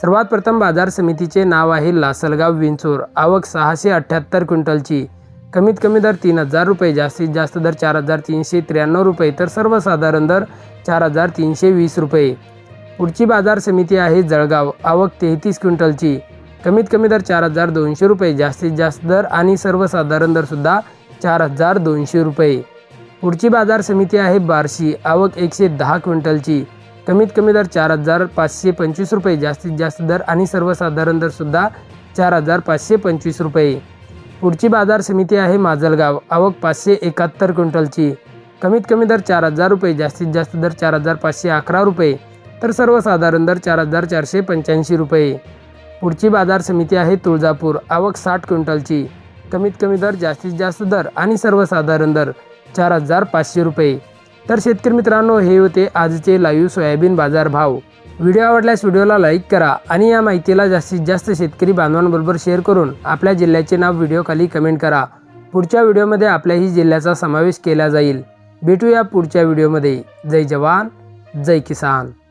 सर्वात प्रथम बाजार समितीचे नाव आहे लासलगाव विंचूर. आवक सहाशे अठ्ठ्याहत्तर क्विंटलची. कमीत कमी दर तीन हजार रुपये जास्तीत जास्त दर चार हजार तीनशे त्र्याण्णव रुपये तर सर्वसाधारण दर चार हजार तीनशे वीस रुपये. पुढची बाजार समिती आहे जळगाव. आवक तेहतीस क्विंटलची. कमीत कमी दर चार हजार दोनशे रुपये जास्तीत जास्त दर आणि सर्वसाधारण दरसुद्धा चार हजार दोनशे रुपये. पुढची बाजार समिती आहे बार्शी. आवक एकशे दहा क्विंटलची. कमीत कमी दर चार हजार पाचशे पंचवीस रुपये जास्तीत जास्त दर आणि सर्वसाधारण दरसुद्धा चार हजार पाचशे पंचवीस रुपये. पुढची बाजार समिती आहे माजलगाव आवक पाचशे एकाहत्तर क्विंटलची. कमीत कमी दर चार हजार रुपये जास्तीत जास्त दर चार हजार पाचशे अकरा रुपये तर सर्वसाधारण दर चार हजार चारशे पंच्याऐंशी रुपये. पुढची बाजार समिती आहे तुळजापूर आवक साठ क्विंटलची. कमीत कमी दर जास्तीत जास्त दर आणि सर्वसाधारण दर चार हजार पाचशे रुपये. तर शेतकरी मित्रांनो हे होते आजचे लाईव्ह सोयाबीन बाजार भाव. व्हिडिओ आवडल्यास व्हिडिओला लाईक करा आणि या माहितीला जास्तीत जास्त शेतकरी बांधवांबरोबर शेअर करून आपल्या जिल्ह्याचे नाव व्हिडिओखाली कमेंट करा. पुढच्या व्हिडिओमध्ये आपल्याही जिल्ह्याचा समावेश केला जाईल. भेटूया पुढच्या व्हिडिओमध्ये. जय जवान जय किसान.